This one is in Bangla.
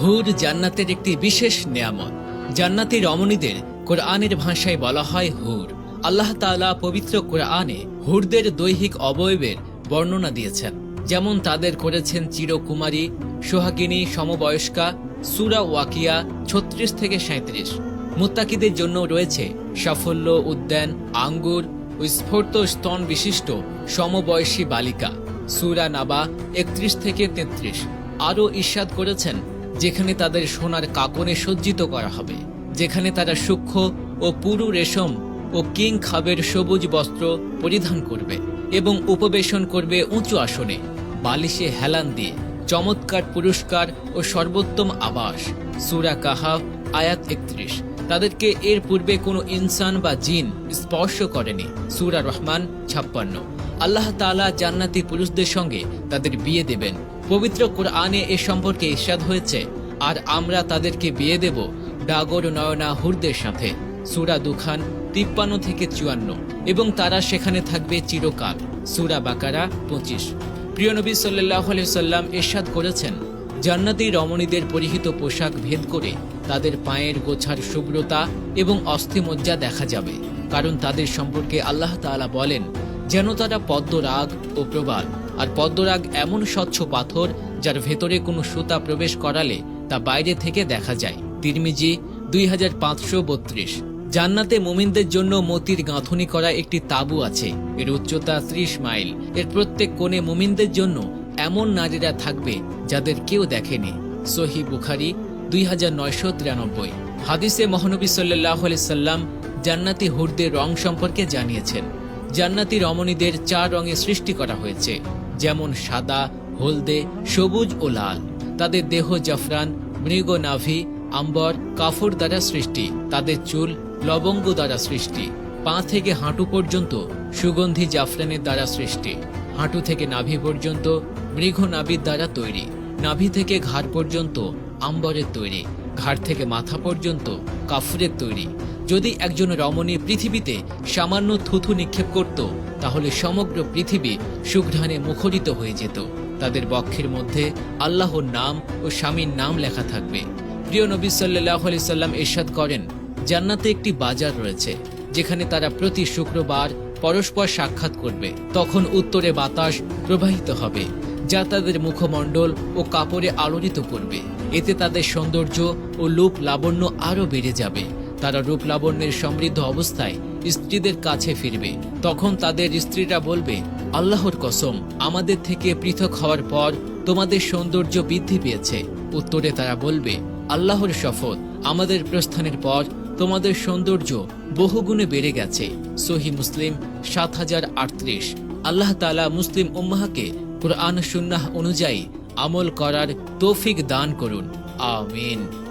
হুর জান্নাতের একটি বিশেষ নিয়ামত। জান্নাতি রমণীদের কোরআনের ভাষায় বলা হয় হুর। আল্লাহ তাআলা পবিত্র কোরআনে হুরদের দৈহিক অবয়বের বর্ণনা দিয়েছেন। যেমন তাদের করেছেন চিরকুমারী, সোহাগিনী, সমবয়স্কা, সুরা ওয়াকিয়া, ছত্রিশ থেকে সাঁত্রিশ মুত্তাকিদের জন্য রয়েছে সাফল্য, উদ্যান, আঙ্গুর স্ফূর্ত স্তন বিশিষ্ট সমবয়সী বালিকা। সুরা নাবা একত্রিশ থেকে তেত্রিশ। আরও ঈর্ষাদ করেছেন যেখানে তাদের সোনার কাকনে সজ্জিত করা হবে, যেখানে তারা সূক্ষ্ম ও পুরু রেশম ও কিং খাবের সবুজ বস্ত্র পরিধান করবে এবং উপবেশন করবে উঁচু আসনে, বালিশে হেলান দিয়ে চমৎকার পুরস্কার ও সর্বোত্তম আবাস। সুরা কাহাফ, আয়াত একত্রিশ। তাদেরকে এর পূর্বে কোনো ইনসান বা জিন স্পর্শ করেনি, সুরা রহমান ছাপ্পান্ন। আল্লাহ তাআলা জান্নাতি পুরুষদের সঙ্গে তাদের বিয়ে দেবেন। পবিত্র কোরআনে এ সম্পর্কে ইরশাদ হয়েছে, আর আমরা তাদেরকে বিয়ে দেব ডাগর নয়না হুরদের সাথে। সুরা দুখান তিপ্পান্ন থেকে চুয়ান্ন, এবং তারা সেখানে থাকবে চিরকাল। সুরা বাকারা পঁচিশ। প্রিয়নবী সাল্লাহ সাল্লাম এরশাদ করেছেন, জান্নাতি রমণীদের পরিহিত পোশাক ভেদ করে তাদের পায়ের গোছার শুভ্রতা এবং অস্থিমজ্জা দেখা যাবে, কারণ তাদের সম্পর্কে আল্লাহ তাআলা বলেন, যেন তারা পদ্মরাগ ও প্রবাল। আর পদ্মরাগ এমন স্বচ্ছ পাথর যার ভেতরে কোনো সুতা প্রবেশ করালে তা বাইরে থেকে দেখা যায়। তিরমিজি, দুই হাজার পাঁচশো বত্রিশ। জান্নাতে মুমিনদের জন্য মতির গাঁথনি করা একটি তাবু আছে। এর উচ্চতা ত্রিশ মাইল। এর প্রত্যেক কোণে মুমিনদের জন্য এমন নারীরা থাকবে যাদের কেউ দেখেনি। সহি বুখারি, দুই হাজার নয়শো তিরানব্বই। হাদিসে মহানবী সাল্লাহ সাল্লাম জান্নাতি হুরদের রং সম্পর্কে জানিয়েছেন। জান্নাতি রমণীদের চার রঙে সৃষ্টি করা হয়েছে। যেমন সাদা, হলদে, সবুজ ও লাল। তাদের দেহ জাফরান মৃগ নাভি আম্বর, কাফর দ্বারা সৃষ্টি। তাদের চুল লবঙ্গ দ্বারা সৃষ্টি। পা থেকে হাঁটু পর্যন্ত সুগন্ধি জাফরানের দ্বারা সৃষ্টি। হাঁটু থেকে নাভি পর্যন্ত মৃগ নাভির দ্বারা তৈরি। নাভি থেকে ঘাড় পর্যন্ত আম্বরের তৈরি। ঘাড় থেকে মাথা পর্যন্ত কাফুরের তৈরি। যদি একজন রমণী পৃথিবীতে সামান্য থুথু নিক্ষেপ করত তাহলে সমগ্র পৃথিবী সুঘ্রাণে মুখরিত হয়ে যেত। তাদের বক্ষের মধ্যে আল্লাহর নাম ও স্বামীর নাম লেখা থাকবে। প্রিয় নবী সাল্লাহ আলি সাল্লাম এরশাদ করেন, জান্নাতে একটি বাজার রয়েছে, যেখানে তারা প্রতি শুক্রবার পরস্পর সাক্ষাৎ করবে। তখন উত্তরে বাতাস প্রবাহিত হবে, যা তাদের মুখমণ্ডল ও কাপড়ে আলোড়িত করবে। এতে তাদের সৌন্দর্য ও লোপ লাবণ্য আরও বেড়ে যাবে। তারা রূপ লাবণ্যের সমৃদ্ধ অবস্থায় স্ত্রীদের কাছে ফিরবে। তখন তাদের স্ত্রীরা বলবে, আল্লাহর কসম, আমাদের থেকে পৃথক হওয়ার পর তোমাদের সৌন্দর্য বৃদ্ধি পেয়েছে। উত্তরে তারা বলবে, আল্লাহর শপথ, আমাদের প্রস্থানের পর তোমাদের সৌন্দর্য বহুগুণে বেড়ে গেছে। সহি মুসলিম সাত হাজার আটত্রিশ। আল্লাহ তালা মুসলিম উম্মাহকে কোরআন সুন্নাহ অনুযায়ী আমল করার তৌফিক দান করুন। আমিন।